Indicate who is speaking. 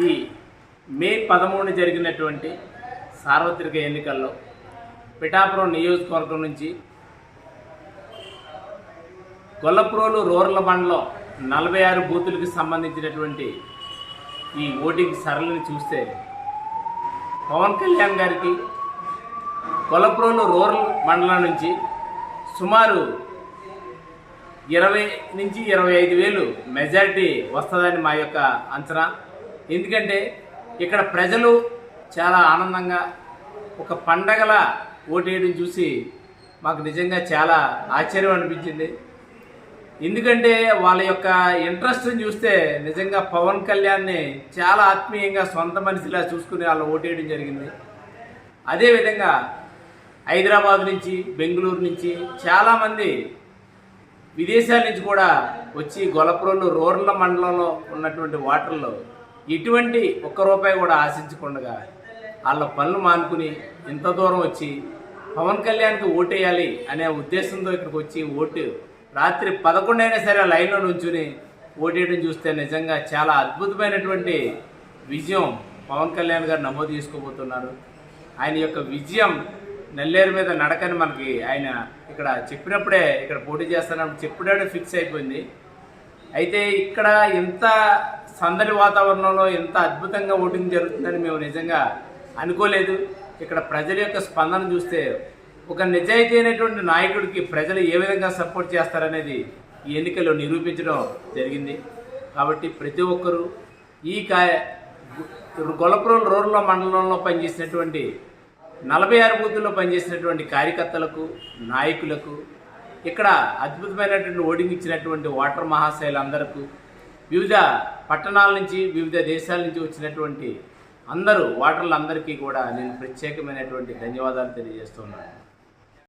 Speaker 1: ఈ మే పదమూడున జరిగినటువంటి సార్వత్రిక ఎన్నికల్లో పిఠాపురం నియోజకవర్గం నుంచి గొల్లప్రోలు రూరల్ బండ్లో నలభై ఆరు బూతులకు సంబంధించినటువంటి ఈ ఓటింగ్ సరళిని చూస్తే పవన్ కళ్యాణ్ గారికి గొల్లప్రోలు రూరల్ మండలం నుంచి సుమారు ఇరవై నుంచి ఇరవై ఐదు వేలు మెజారిటీ వస్తుందని మా యొక్క అంచనా. ఎందుకంటే ఇక్కడ ప్రజలు చాలా ఆనందంగా ఒక పండగల ఓటేయడం చూసి మాకు నిజంగా చాలా ఆశ్చర్యం అనిపించింది. ఎందుకంటే వాళ్ళ యొక్క ఇంట్రెస్ట్ని చూస్తే నిజంగా పవన్ కళ్యాణ్ని చాలా ఆత్మీయంగా సొంత మనిషిలా చూసుకుని వాళ్ళు ఓటేయడం జరిగింది. అదేవిధంగా హైదరాబాద్ నుంచి బెంగళూరు నుంచి చాలామంది విదేశాల నుంచి కూడా వచ్చి గొలపురంలో రూరల్ మండలంలో ఉన్నటువంటి వాటర్లో ఎటువంటి ఒక్క రూపాయి కూడా ఆశించకుండా వాళ్ళ పనులు మానుకుని ఇంత దూరం వచ్చి పవన్ కళ్యాణ్కి ఓటేయాలి అనే ఉద్దేశంతో ఇక్కడికి వచ్చి ఓటు రాత్రి పదకొండైనా సరే లైన్లో నుంచుని ఓటేయడం చూస్తే నిజంగా చాలా అద్భుతమైనటువంటి విజయం పవన్ కళ్యాణ్ గారు నమోదు చేసుకోబోతున్నారు. ఆయన యొక్క విజయం నెల్లేరు మీద నడకని మనకి ఆయన ఇక్కడ చెప్పినప్పుడే ఇక్కడ పోటీ చేస్తానని చెప్పినప్పుడే ఫిక్స్ అయిపోయింది. అయితే ఇక్కడ ఎంత సందడి వాతావరణంలో ఎంత అద్భుతంగా ఓటింగ్ జరుగుతుందని మేము నిజంగా అనుకోలేదు. ఇక్కడ ప్రజల యొక్క స్పందన చూస్తే ఒక నిజాయితీ అయినటువంటి నాయకుడికి ప్రజలు ఏ విధంగా సపోర్ట్ చేస్తారనేది ఈ ఎన్నికల్లో నిరూపించడం జరిగింది. కాబట్టి ప్రతి ఒక్కరూ ఈ కా గొల్లపురం రూరల్ మండలంలో పనిచేసినటువంటి నలభై ఆరు బూతుల్లో పనిచేసినటువంటి కార్యకర్తలకు నాయకులకు ఇక్కడ అద్భుతమైనటువంటి ఓటింగ్ ఇచ్చినటువంటి ఓటర్ మహాశైలందరకు వివిధ పట్టణాల నుంచి వివిధ దేశాల నుంచి వచ్చినటువంటి అందరూ ఓటర్లందరికీ కూడా నేను ప్రత్యేకమైనటువంటి ధన్యవాదాలు తెలియజేస్తున్నాను